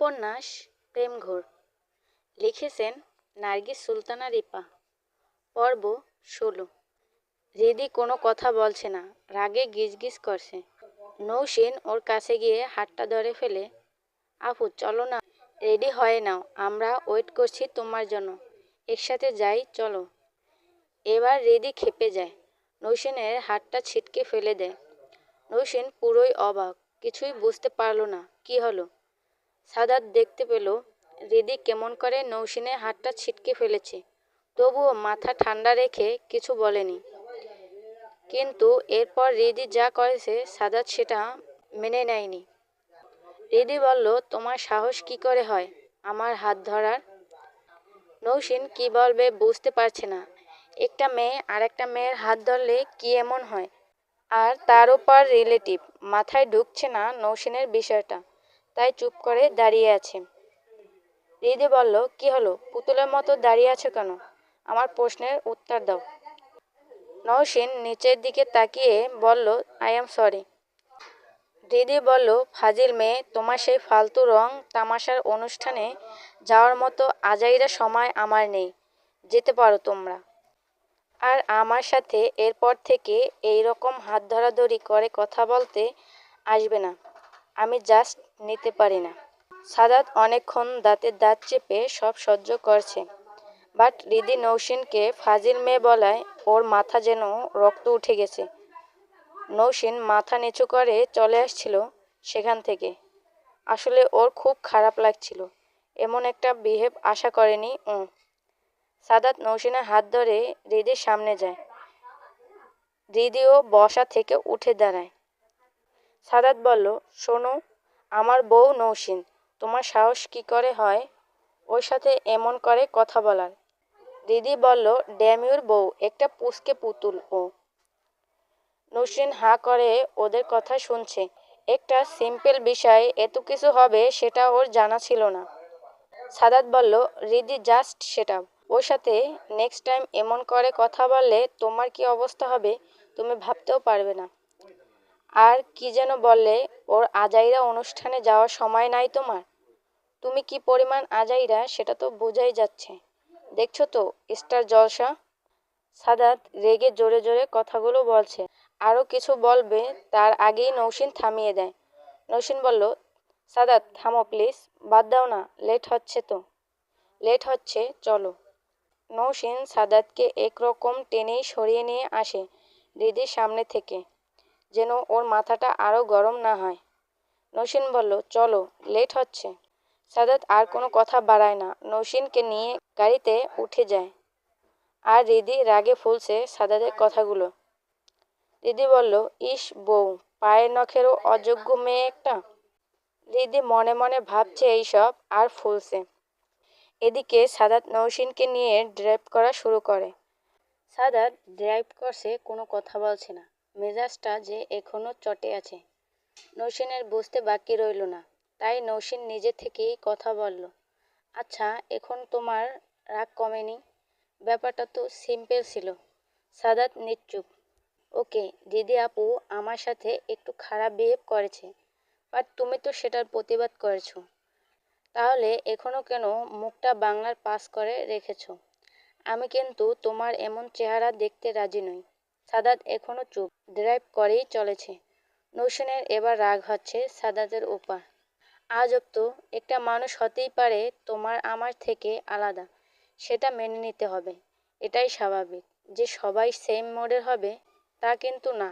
উপন্যাস, প্রেমঘোর। লিখেছেন নার্গিস সুলতানা রিপা। পর্ব ষোলো। রিদি কোনো কথা বলছে না, রাগে গিজগিজ করছে। নৌসিন ওর কাছে গিয়ে হাতটা ধরে ফেলে, আপু, চলো না। রেডি হয়ে নাও, আমরা ওয়েট করছি তোমার জন্য। একসাথে যাই, চলো। এবার রেদি খেপে যায়। নৌসিনের হাতটা ছিটকে ফেলে দেয়। নৌসিন পুরোই অবাক, কিছুই বুঝতে পারল না, কি হলো? সাদাত দেখতে পেল, রিদি কেমন করে নৌসিনের হাতটা ছিটকে ফেলেছে। তবুও মাথা ঠান্ডা রেখে কিছু বলেনি। কিন্তু এরপর রিদি যা করেছে, সাদাত সেটা মেনে নেয়নি। রিদি বলল, তোমার সাহস কি করে হয় আমার হাত ধরার? নৌসিন কি বলবে বুঝতে পারছে না। একটা মেয়ে আর একটা মেয়ের হাত ধরলে কি এমন হয়? আর তার উপর রিলেটিভ মাথায় ঢুকছে না নৌসিনের বিষয়টা। তাই চুপ করে দাঁড়িয়ে আছে। রিদি বলল, কি হলো? পুতুলের মতো দাঁড়িয়ে আছো কেন? আমার প্রশ্নের উত্তর দাও। নৌসিন নিচের দিকে তাকিয়ে বলল আই এম সরি দিদি বলল, ফাজিল মেয়ে, তোমার সেই ফালতু রং তামাশার অনুষ্ঠানে যাওয়ার মতো আজাইরা সময় আমার নেই। যেতে পারো তোমরা। আর আমার সাথে এরপর থেকে এই রকম হাত ধরাধরি করে কথা বলতে আসবে না। আমি জাস্ট নিতে পারি না। সাদাত অনেকক্ষণ দাঁতের দাঁত চেপে সব সহ্য করছে। বাট রিদি নৌসিনকে ফাজিল মেয়ে বলায় ওর মাথা যেন রক্ত উঠে গেছে। নৌসিন মাথা নিচু করে চলে আসছিল সেখান থেকে। আসলে ওর খুব খারাপ লাগছিল। এমন একটা বিহেভ আশা করেনি ও। সাদাত নৌসিনের হাত ধরে রিদির সামনে যায়। রিদিও বসা থেকে উঠে দাঁড়ায়। সাদাত বলল, শোনো আমার বউ নৌসিন, তোমার সাহস কি করে হয়? ওর সাথে এমন করে কথা বলার। দিদি বলল ড্যামিউর বউ, একটা পুষকে পুতুল ও। নৌসিন হা করে ওদের কথা শুনছে। একটা সিম্পল বিষয়, এত কিছু হবে সেটা ওর জানা ছিল না। সাদাত বলল, রিদি, জাস্ট সেটা ওর সাথে নেক্সট টাইম এমন করে কথা বললে তোমার কি অবস্থা হবে? তুমি ভাবতেও পারবে না। আর কি যেন বললে ওর আজাইরা অনুষ্ঠানে যাওয়ার সময় নাই তোমার? তুমি কি পরিমাণ আজাইরা সেটা তো বোঝাই যাচ্ছে। দেখছ তো, স্টার জলসা? সাদাত রেগে জোরে জোরে কথাগুলো বলছে। আরও কিছু বলবে, তার আগেই নৌসিন থামিয়ে দেয়। নৌসিন বলল, সাদাত, থামো প্লিজ, বাদ দাও না, লেট হচ্ছে তো। লেট হচ্ছে, চলো। নৌসিন সাদাতকে একরকম টেনেই সরিয়ে নিয়ে আসে দিদির সামনে থেকে। যেন ওর মাথাটা আরও গরম না হয়। নৌসিন বলল, চলো, লেট হচ্ছে। সাদাত আর কোনো কথা বাড়ায় না। নৌসিনকে নিয়ে গাড়িতে উঠে যায়। আর রিদি রাগে ফুলছে সাদাতের কথাগুলো। দিদি বলল, ইস বউ, পায়ের নখেরও অযোগ্য মেয়ে একটা? দিদি মনে মনে ভাবছে এইসব আর ফুলছে। এদিকে সাদাত নৌসিনকে নিয়ে ড্রাইভ করা শুরু করে। সাদাত ড্রাইভ করছে, কোনো কথা বলছে না। মেজাজটা যে এখনও চটে আছে। নৌসিনের বুঝতে বাকি রইল না। তাই নৌসিন নিজে থেকেই কথা বলল আচ্ছা এখন তোমার রাগ কমেনি? ব্যাপারটা তো সিম্পল ছিল। সাদাত নিশ্চুপ ওকে, দিদি আপু আমার সাথে একটু খারাপ বিহেভ করেছে, বাট তুমি তো সেটার প্রতিবাদ করেছ। তাহলে এখনও কেন মুখটা বাংলার পাস করে রেখেছ? আমি কিন্তু তোমার এমন চেহারা দেখতে রাজি নই। সাদাত এখনও চুপ। ড্রাইভ করেই চলেছে। নৌসেনের এবার রাগ হচ্ছে সাদাতের উপর আজব তো একটা মানুষ হতেই পারে তোমার আমার থেকে আলাদা। সেটা মেনে নিতে হবে। এটাই স্বাভাবিক। যে সবাই সেম মোডের হবে, তা কিন্তু না।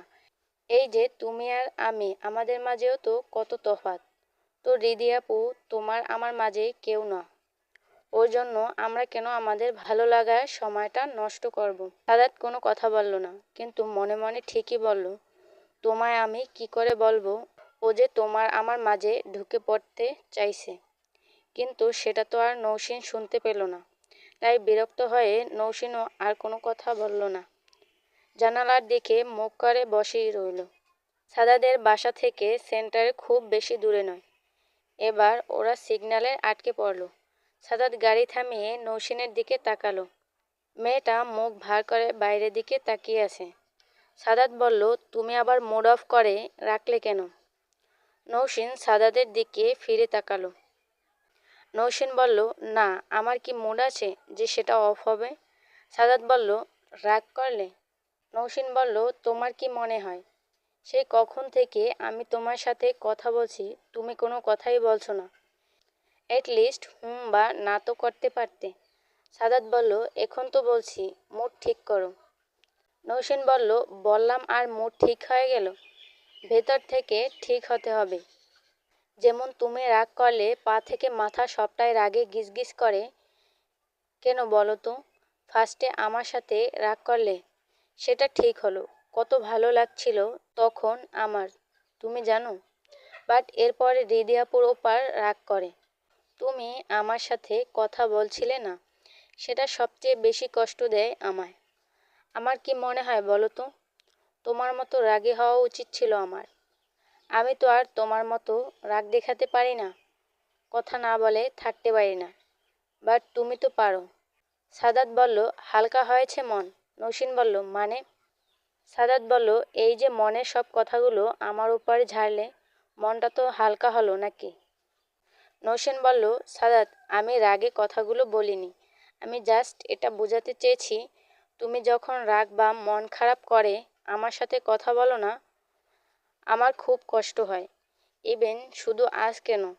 এই যে তুমি আর আমি, আমাদের মাঝেও তো কত তফাত তো রিদি আপু তোমার আমার মাঝে কেউ না। ওর জন্য আমরা কেন আমাদের ভালো লাগার সময়টা নষ্ট করব। সাদাত কোনো কথা বলল না, কিন্তু মনে মনে ঠিকই বলল, তোমায় আমি কি করে বলব? ও যে তোমার আমার মাঝে ঢুকে পড়তে চাইছে। কিন্তু সেটা তো আর নৌসিন শুনতে পেল না, তাই বিরক্ত হয়ে নৌসিনও আর কোনো কথা বলল না। জানালার দিকে মুখ করে বসেই রইল। সাদাদের বাসা থেকে সেন্টারে খুব বেশি দূরে নয়। এবার ওরা সিগনালে আটকে পড়ল। সাদাত গাড়ি থামিয়ে নৌসিনের দিকে তাকালো। মেয়েটা মুখ ভার করে বাইরের দিকে তাকিয়ে আছে। সাদাত বলল, তুমি আবার মুড অফ করে রাখলে কেন? নৌসিন সাদাদের দিকে ফিরে তাকালো। নৌসেন বলল, না, আমার কি মুড আছে যে সেটা অফ হবে? সাদাত বলল, রাগ করলে? নৌসেন বলল, তোমার কি মনে হয়? সে কখন থেকে আমি তোমার সাথে কথা বলছি, তুমি কোনো কথাই বলছো না। অ্যাট লিস্ট হুম বা না তো করতে পারতে। সাদাত বলল, এখন তো বলছি, মুড ঠিক করো। নৌসেন বলল, বললাম আর মুড ঠিক হয়ে গেল। ভেতর থেকে ঠিক হতে হবে। যেমন তুমি রাগ করলে, পা থেকে মাথা সবটাই রাগে গিজগিজ করে। কেন বলো তো, ফার্স্টে আমার সাথে রাগ করলে সেটা ঠিক হলো। কত ভালো লাগছিল তখন আমার, তুমি জানো? বাট এরপরে হৃদয়াপুর ওপার রাগ করে। তুমি আমার সাথে কথা বলছিলে না, সেটা সবচেয়ে বেশি কষ্ট দেয় আমায়। আমার কি মনে হয় বলো তো? তোমার মতো রাগে হওয়া উচিত ছিল আমার। আমি তো আর তোমার মতো রাগ দেখাতে পারি না, কথা না বলে থাকতে পারি না। বাট তুমি তো পারো। সাদাত বলল, হালকা হয়েছে মন। নসীন বলল মানে? সাদাত বলল, এই যে মনের সব কথাগুলো আমার উপর ঝাড়লে মনটা তো হালকা হলো নাকি? নৌসেন বলল, সাদাত, আমি রাগে কথাগুলো বলিনি। আমি জাস্ট এটা বোঝাতে চেয়েছি, তুমি যখন রাগ বা মন খারাপ করে আমার সাথে কথা বলো না, আমার খুব কষ্ট হয়। ইভেন শুধু আজ কেন?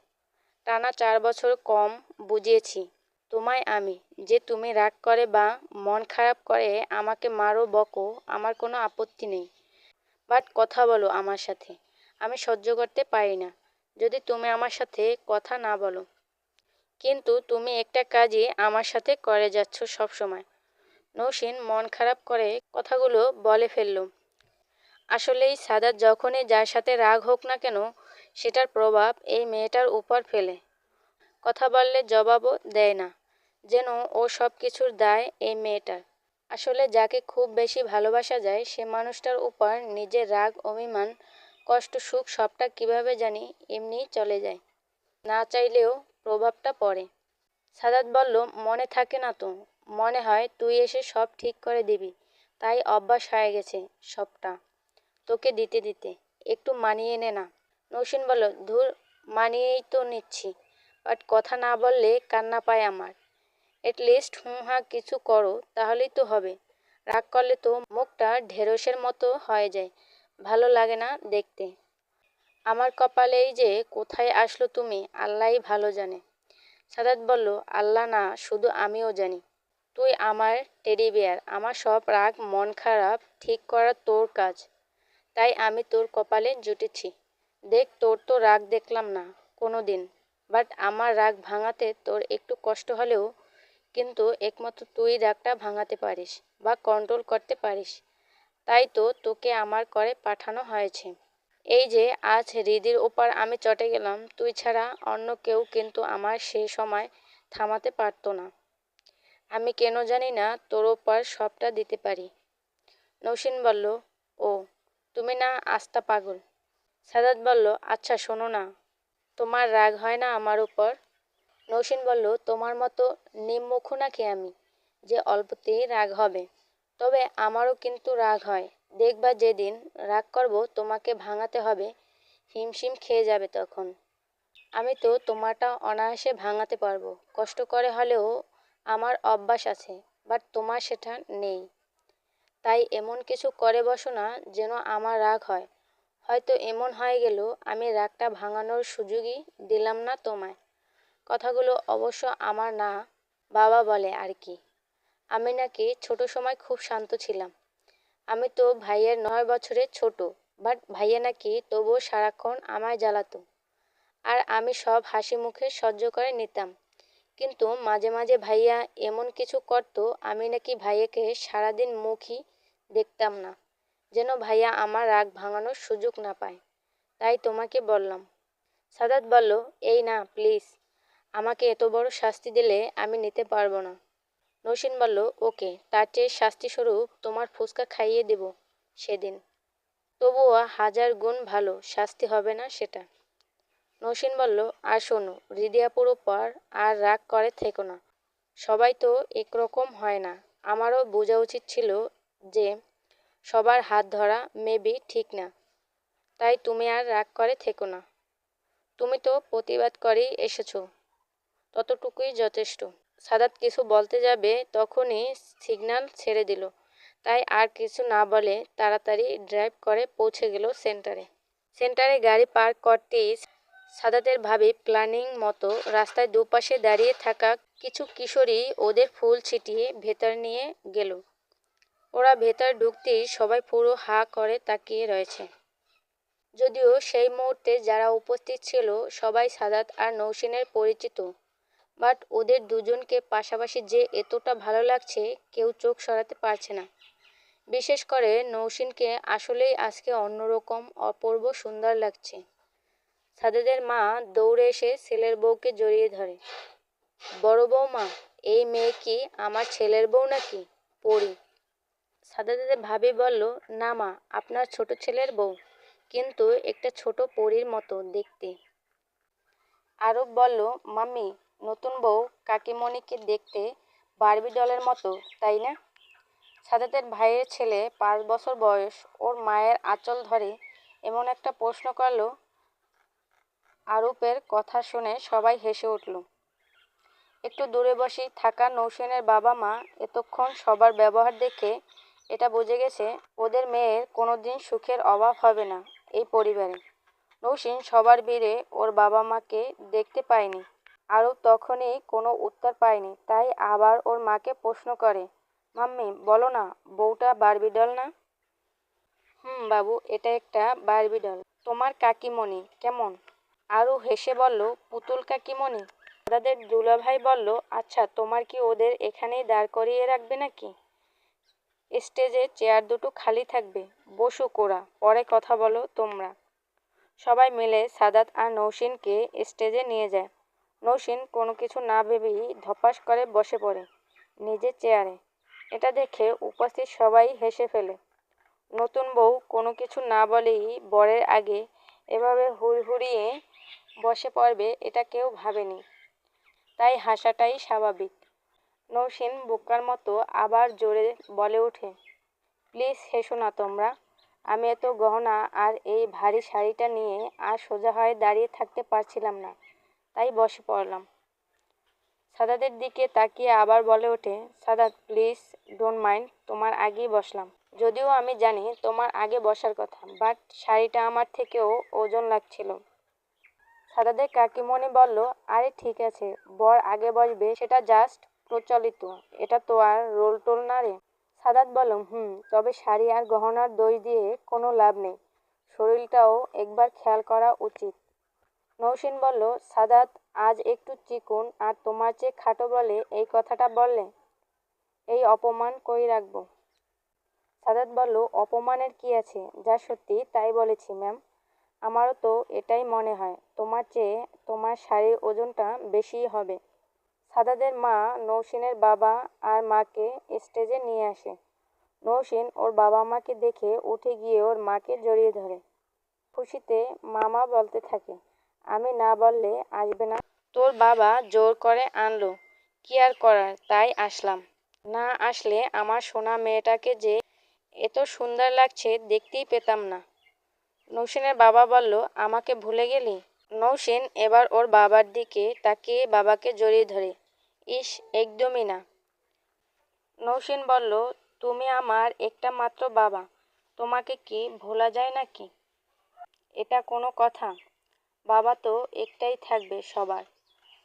টানা চার বছর কম বুঝিয়েছি। তোমায় আমি, যে তুমি রাগ করে বা মন খারাপ করে আমাকে মারো, বকো, আমার কোনো আপত্তি নেই। বাট কথা বলো আমার সাথে। আমি সহ্য করতে পারি না। যদি তুমি আমার সাথে কথা না বলো। কিন্তু তুমি একটা কাজই আমার সাথে করে যাচ্ছ সব সময় নৌসিন মন খারাপ করে কথাগুলো বলে ফেলল। আসলেই সাদাত যখনই যার সাথে রাগ হোক না কেন, সেটার প্রভাব এই মেয়েটার উপর ফেলে। কথা বললে জবাবও দেয় না, যেন ও সব কিছুর দায় এই মেয়েটার। আসলে যাকে খুব বেশি ভালোবাসা যায়, সে মানুষটার উপর নিজের রাগ, অভিমান কষ্ট, সুখ সবটা কীভাবে জানি এমনি চলে যায়। না চাইলেও প্রভাবটা পড়ে। সাদাত বলল, মনে থাকে না তো। মনে হয় তুই এসে সব ঠিক করে দিবি। তাই অভ্যাস হয়ে গেছে সবটা। তোকে দিতে দিতে। একটু মানিয়ে নে না। নৌসিন বলল, ধুর, মানিয়েই তো নিচ্ছি। বাট কথা না বললে কান্না পায় আমার। এটলিস্ট হুঁ হাঁ কিছু করো, তাহলেই তো হবে। রাগ করলে তো মুখটা ঢেঁড়সের মতো হয়ে যায়। ভালো লাগে না দেখতে। আমার কপালেই যে কোথায় আসলো তুমি, আল্লাহই ভালো জানে। সাদাত বলল, আল্লাহ না, শুধু আমিও জানি। তুই আমার টেডি বিয়ার আমার সব রাগ, মন খারাপ, ঠিক করা তোর কাজ। তাই আমি তোর কপালে জুটেছি। দেখ, তোর তো রাগ দেখলাম না কোনো দিন বাট আমার রাগ ভাঙাতে তোর একটু কষ্ট হলেও কিন্তু একমাত্র তুই রাগটা ভাঙাতে পারিস বা কন্ট্রোল করতে পারিস। তাই তো তোকে আমার করে পাঠানো হয়েছে। এই যে, আজ হৃদির ওপর আমি চটে গেলাম, তুই ছাড়া অন্য কেউ কিন্তু আমার সে সময় থামাতে পারতো না। আমি কেন জানি না তোর ওপর সবটা দিতে পারি। নৌসিন বলল, ও, তুমি না আস্তা পাগল? সাদাত বলল আচ্ছা শোনো না, তোমার রাগ হয় না আমার উপর নৌসিন বলল, তোমার মতো নিম্মুখু নাকি আমি, যে অল্পতেই রাগ হবে? তবে আমারও কিন্তু রাগ হয়। দেখবা যেদিন রাগ করব, তোমাকে ভাঙাতে হবে। হিমশিম খেয়ে যাবে তখন। আমি তো তোমারটা অনায়াসে ভাঙাতে পারব। কষ্ট করে হলেও আমার অভ্যাস আছে বাট তোমার সেটা নেই। তাই এমন কিছু করে বসো না যেন আমার রাগ হয়। হয়তো এমন হয়ে গেল, আমি রাগটা ভাঙানোর সুযোগই দিলাম না তোমায়। কথাগুলো অবশ্য আমার না, বাবা বলে আর কি। আমি নাকি ছোট সময় খুব শান্ত ছিলাম। আমি তো ভাইয়ের নয় বছরের ছোট বাট ভাইয়া নাকি তবুও সারাক্ষণ আমায় জ্বালাতো। আর আমি সব হাসি মুখে সহ্য করে নিতাম। কিন্তু মাঝে মাঝে ভাইয়া এমন কিছু করতো, আমি নাকি ভাইয়াকে সারাদিন মুখই দেখতাম না, যেন ভাইয়া আমার রাগ ভাঙানোর সুযোগ না পায়। তাই তোমাকে বললাম, সাদাত বলল, এই না প্লিজ আমাকে এত বড় শাস্তি দিলে আমি নিতে পারব না। নসীন বলল, ওকে, তার চেয়ে শাস্তিস্বরূপ তোমার ফুচকা খাইয়ে দেব সেদিন। তবুও হাজার গুণ ভালো, শাস্তি হবে না সেটা। নসীন বলল, আর শোনো, হৃদয়াপুর পর আর রাগ করে থেকো না। সবাই তো একরকম হয় না। আমারও বোঝা উচিত ছিল যে সবার হাত ধরা মেবি ঠিক না। তাই তুমি আর রাগ করে থেকো না। তুমি তো প্রতিবাদ করেই এসেছ। ততটুকুই যথেষ্ট। সাদাত কিছু বলতে যাবে তখনই সিগন্যাল ছেড়ে দিল। তাই আর কিছু না বলে তাড়াতাড়ি ড্রাইভ করে পৌঁছে গেল সেন্টারে। সেন্টারে গাড়ি পার্ক করতেই সাদাতের ভাবে প্ল্যানিং মতো রাস্তায় দুপাশে দাঁড়িয়ে থাকা কিছু কিশোরী ওদের ফুল ছিটিয়ে ভেতর নিয়ে গেল। ওরা ভেতর ঢুকতেই সবাই পুরো হা করে তাকিয়ে রয়েছে। যদিও সেই মুহূর্তে যারা উপস্থিত ছিল সবাই সাদাত আর নৌসিনের পরিচিত। বাট ওদের দুজনকে পাশাপাশি যে এতটা ভালো লাগছে, কেউ চোখ সরাতে পারছে না। বিশেষ করে নৌসিনকে আসলেই আজকে অন্যরকম অপূর্ব সুন্দর লাগছে। সাদেদের মা দৌড়ে এসে ছেলের বউকে জড়িয়ে ধরে। বড় বৌমা এই মেয়ে কি আমার ছেলের বউ নাকি? পড়ি। সাদাদের ভাবি বলল, না মা, আপনার ছোট ছেলের বউ, কিন্তু একটা ছোট পরীর মতো দেখতে। আরব বলল, মাম্মি নতুন বউ কাকিমণিকে দেখতে বারবি ডলের মতো, তাই না? সাদাতের ভাইয়ের ছেলে পাঁচ বছর বয়স, ওর মায়ের আঁচল ধরে এমন একটা প্রশ্ন করল। আরূপের কথা শুনে সবাই হেসে উঠল। একটু দূরে বসেই থাকা নৌসেনের বাবা মা এতক্ষণ সবার ব্যবহার দেখে এটা বুঝে গেছে, ওদের মেয়ের কোনো দিন সুখের অভাব হবে না এই পরিবারে। নৌসিন সবার ভিড়ে ওর বাবা মাকে দেখতে পায়নি। আরও তখনই কোনো উত্তর পায়নি। তাই আবার ওর মাকে প্রশ্ন করে, মাম্মি, বলো না, বউটা বারবি ডল না? হুম, বাবু, এটা একটা বারবি ডল তোমার কাকিমণি, কেমন? আরও হেসে বলল, পুতুল কাকিমণি? দাদাদের দুলাভাই বলল আচ্ছা তোমার কি ওদের এখানেই দাঁড় করিয়ে রাখবে নাকি? স্টেজে চেয়ার দুটো খালি থাকবে বসুক কোরা পরে কথা বলো তোমরা। সবাই মিলে সাদাত আর নৌসিনকে স্টেজে নিয়ে যায়। নৌসিন কোনো কিছু না ভেবেই ধপাস করে বসে পড়ে নিজের চেয়ারে। এটা দেখে উপস্থিত সবাই হেসে ফেলে। নতুন বউ কোনো কিছু না বলেই বরের আগে এভাবে হুড়হুড়িয়ে বসে পড়বে এটা কেউ ভাবেনি। তাই হাসাটাই স্বাভাবিক। নৌসিন বোকার মতো আবার জোরে বলে ওঠে, প্লিজ হেসো না তোমরা। আমি এত গহনা আর এই ভারী শাড়িটা নিয়ে আর সোজা হয়ে দাঁড়িয়ে থাকতে পারছিলাম না। তাই বসে পড়লাম। সাদাদের দিকে তাকিয়ে আবার বলে ওঠে সাদাত প্লিজ ডোন্ট মাইন্ড, তোমার আগেই বসলাম। যদিও আমি জানি তোমার আগে বসার কথা, বাট শাড়িটা আমার থেকেও ওজন লাগছিল। সাদাদের কাকিমণি বলল, আরে ঠিক আছে, বর আগে বসবে, সেটা জাস্ট প্রচলিত, এটা তো আর রোল টোল না রে। সাদাত বলল, হুম, তবে শাড়ি আর গহনার দই দিয়ে কোনো লাভ নেই, শরীরটাও একবার খেয়াল করা উচিত। নৌসিন বলল, সাদাত, আজ একটু চিকুন আর তোমার চেয়ে খাটো বলে এই কথাটা বললে? এই অপমান কই রাখব? সাদাত বলল, অপমানের কি আছে? যা সত্যি তাই বলেছি, ম্যাম। আমারও তো এটাই মনে হয়, তোমার চেয়ে তোমার শাড়ির ওজনটা বেশিই হবে। সাদাদের মা নৌসিনের বাবা আর মাকে স্টেজে নিয়ে আসে। নৌসিন ওর বাবা মাকে দেখে উঠে গিয়ে ওর মাকে জড়িয়ে ধরে। খুশিতে মামা বলতে থাকে আমি না বললে আসবে না। তোর বাবা জোর করে আনলো। কি আর করার? তাই আসলাম। না আসলে আমার সোনা মেয়েটাকে যে এত সুন্দর লাগছে দেখতেই পেতাম না। নৌসিনের বাবা বলল, আমাকে ভুলে গেলি? নৌসিন এবার ওর বাবার দিকে তাকিয়ে বাবাকে জড়িয়ে ধরে। ইস, একদমই না। নৌসিন বলল, তুমি আমার একটা মাত্র বাবা। তোমাকে কি ভোলা যায় নাকি? এটা কোনো কথা। বাবা তো একটাই থাকবে সবার।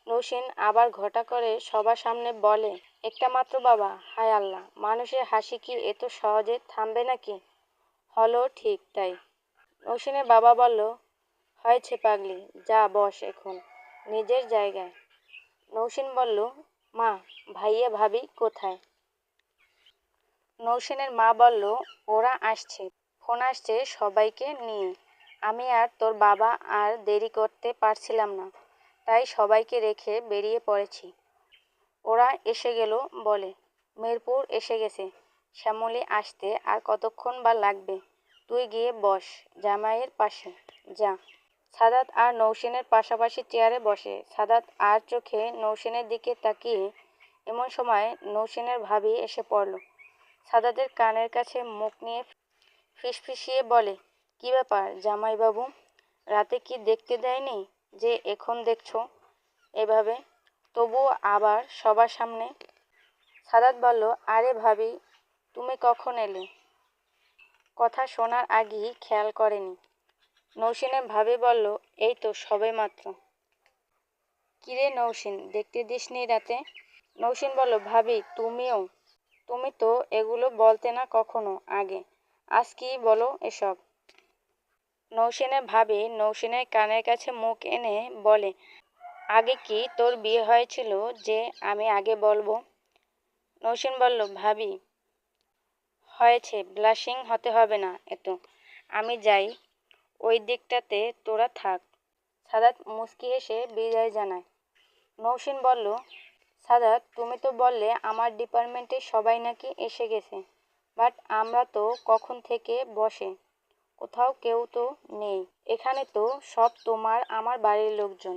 নৌসিন আবার ঘটা করে সবার সামনে বলে, একটা মাত্র বাবা, হায় আল্লাহ, মানুষের হাসি কি এত সহজে থামবে নাকি? হলো ঠিক তাই। নৌসিনের বাবা বলল, হয়েছে পাগলি, যা বস এখন, নিজের জায়গায়। নৌসিন বলল, মা, ভাইয়া, ভাবি কোথায়? নৌসিনের মা বলল, ওরা আসছে, ফোন আসছে সবাইকে নিয়ে। আমি আর তোর বাবা আর দেরি করতে পারছিলাম না, তাই সবাইকে রেখে বেরিয়ে পড়েছি। ওরা এসে গেল বলে, মিরপুর এসে গেছে, শ্যামলী আসতে আর কতক্ষণ বা লাগবে? তুই গিয়ে বস, জামাইয়ের পাশে, যা। সাদাত আর নৌসেনের পাশাপাশি চেয়ারে বসে। সাদাত আর চোখে নৌসেনের দিকে তাকিয়ে এমন সময় নৌসেনের ভাবি এসে পড়ল। সাদাতের কানের কাছে মুখ নিয়ে ফিসফিসিয়ে বলে কি ব্যাপার জামাইবাবু? রাতে কি দেখতে দেয়নি যে এখন দেখছ এভাবে? তবুও আবার সবার সামনে? সাদাত বলল, আরে ভাবি, তুমি কখন এলে? কথা শোনার আগেই খেয়াল করেনি। নৌসিনের ভাবি বলল, এই তো সবে মাত্র। কিরে নৌসিন, দেখতে দিসনি রাতে? নৌসিন বলল, ভাবি, তুমিও? তুমি তো এগুলো বলতে না কখনো আগে। আজ কি বলো এসব? নৌসেনের ভাবি নৌসেনের কানের কাছে মুখ এনে বলে, আগে কি তোর বিয়ে হয়েছিল যে আমি আগে বলব? নৌসেন বলল, ভাবি, হয়েছে, ব্লাশিং হতে হবে না এত। আমি যাই, ওই দিকটাতে তোরা থাক। সাদাত মুস্কি হেসে বিদায় জানায়। নৌসেন বলল, সাদাত, তুমি তো বললে আমার ডিপার্টমেন্টে সবাই নাকি এসে গেছে, বাট আমরা তো কখন থেকে বসে? কোথাও কেউ তো নেই। এখানে তো সব তোমার আমার বাড়ির লোকজন।